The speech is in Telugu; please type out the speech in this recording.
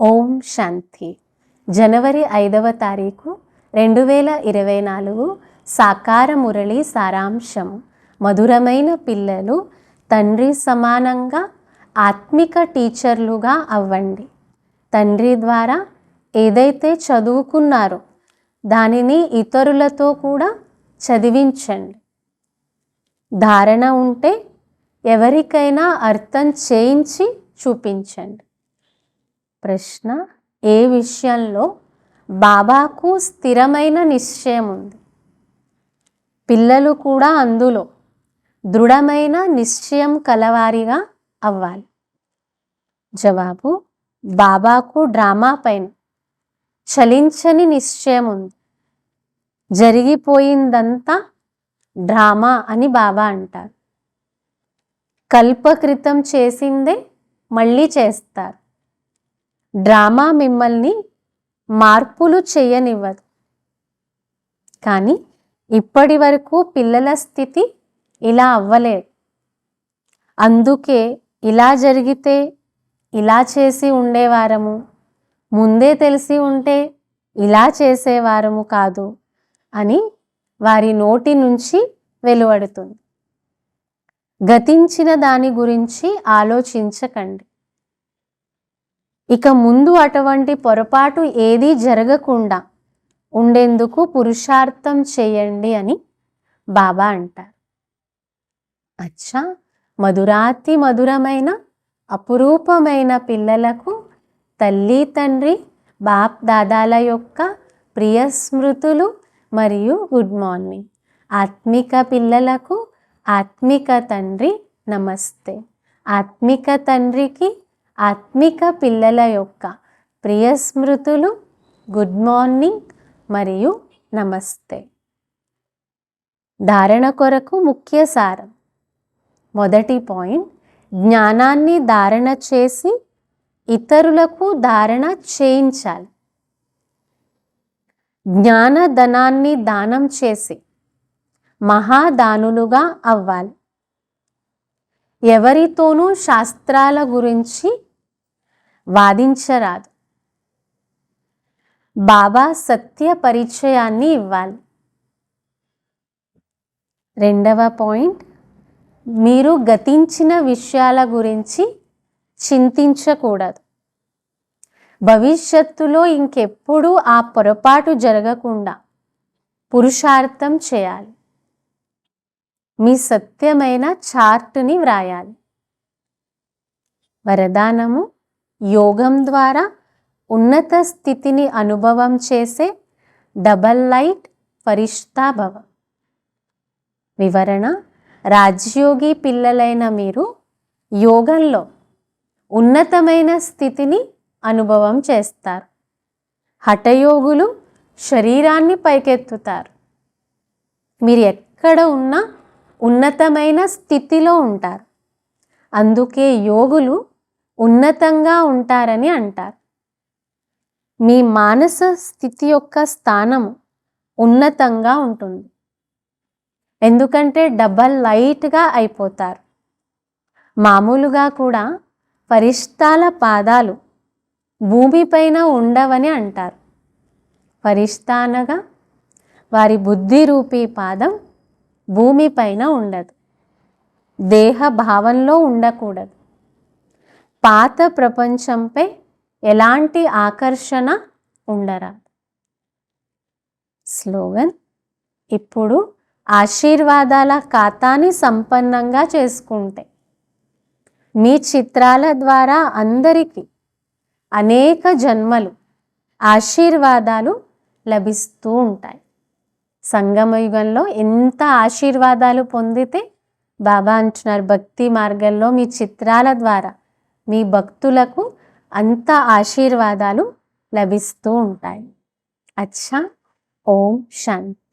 ఓం శాంతి. జనవరి ఐదవ తారీఖు రెండు వేల ఇరవై నాలుగు సాకార మురళి సారాంశం. మధురమైన పిల్లలు తండ్రి సమానంగా ఆత్మిక టీచర్లుగా అవ్వండి. తండ్రి ద్వారా ఏదైతే చదువుకున్నారో దానిని ఇతరులతో కూడా చదివించండి. ధారణ ఉంటే ఎవరికైనా అర్థం చేయించి చూపించండి. ప్రశ్న ఏ విషయంలో బాబాకు స్థిరమైన నిశ్చయం ఉంది? పిల్లలు కూడా అందులో దృఢమైన నిశ్చయం కలవారిగా అవ్వాలి. జవాబు బాబాకు డ్రామా పైన. చలించని నిశ్చయం ఉంది. జరిగిపోయిందంతా డ్రామా అని బాబా అంటారు. కల్పకృతం చేసిందే మళ్ళీ చేస్తారు. డ్రామా మిమ్మల్ని మార్పులు చేయనివ్వదు. కానీ ఇప్పటి వరకు పిల్లల స్థితి ఇలా అవ్వలేదు. అందుకే ఇలా జరిగితే ఇలా చేసి ఉండేవారము. ముందే తెలిసి ఉంటే ఇలా చేసేవారము కాదు. అని వారి నోటి నుంచి వెలువడుతుంది. గతించిన దాని గురించి ఆలోచించకండి. ఇక ముందు అటువంటి పొరపాటు ఏదీ జరగకుండా ఉండేందుకు పురుషార్థం చేయండి అని బాబా అంటారు. అచ్చా! మధురాతి మధురమైన అపురూపమైన పిల్లలకు తల్లి తండ్రి బాప్ దాదాల యొక్క ప్రియ స్మృతులు మరియు గుడ్ మార్నింగ్. ఆత్మిక పిల్లలకు ఆత్మిక తండ్రి నమస్తే. ఆత్మిక తండ్రికి ఆత్మిక పిల్లల యొక్క ప్రియ స్మృతులు గుడ్ మార్నింగ్ మరియు నమస్తే. ధారణ కొరకు ముఖ్య సారం. మొదటి పాయింట్ జ్ఞానాన్ని ధారణ చేసి ఇతరులకు ధారణ చేయించాలి. జ్ఞానధనాన్ని దానం చేసి మహాదానులుగా అవ్వాలి. ఎవరితోనూ శాస్త్రాల గురించి వాదించరాదు. బాబా సత్య పరిచయాన్ని ఇవ్వాలి. రెండవ పాయింట్ మీరు గతించిన విషయాల గురించి చింతించకూడదు. భవిష్యత్తులో ఇంకెప్పుడు ఆ పొరపాటు జరగకుండా పురుషార్థం చేయాలి. మీ సత్యమైన చార్టుని వ్రాయాలి. వరదానము యోగం ద్వారా ఉన్నత స్థితిని అనుభవం చేసే డబల్ లైట్ ఫరిష్తా వివరణ రాజ్యోగి పిల్లలైన మీరు యోగంలో ఉన్నతమైన స్థితిని అనుభవం చేస్తారు. హఠయోగులు శరీరాన్ని పైకెత్తుతారు. మీరు ఎక్కడ ఉన్నా ఉన్నతమైన స్థితిలో ఉంటారు. అందుకే యోగులు ఉన్నతంగా ఉంటారని అంటారు. మీ మానస స్థితి యొక్క స్థానం ఉన్నతంగా ఉంటుంది. ఎందుకంటే డబల్ లైట్గా అయిపోతారు. మామూలుగా కూడా పరిష్టాల పాదాలు భూమిపైన ఉండవని అంటారు. పరిష్ట అనగా వారి బుద్ధి రూపీ పాదం భూమిపైన ఉండదు. దేహ భావంలో ఉండకూడదు. పాత ప్రపంచంపై ఎలాంటి ఆకర్షణ ఉండరాదు. స్లోగన్ ఇప్పుడు ఆశీర్వాదాల ఖాతాని సంపన్నంగా చేసుకుంటే మీ చిత్రాల ద్వారా అందరికీ అనేక జన్మలు ఆశీర్వాదాలు లభిస్తూ ఉంటాయి. సంగమయుగంలో ఎంత ఆశీర్వాదాలు పొందితే బాబా అంటున్నారు భక్తి మార్గంలో మీ చిత్రాల ద్వారా మీ భక్తులకు అంత ఆశీర్వాదాలు లభిస్తూ ఉంటాయి. అచ్చా ఓం శాంతి.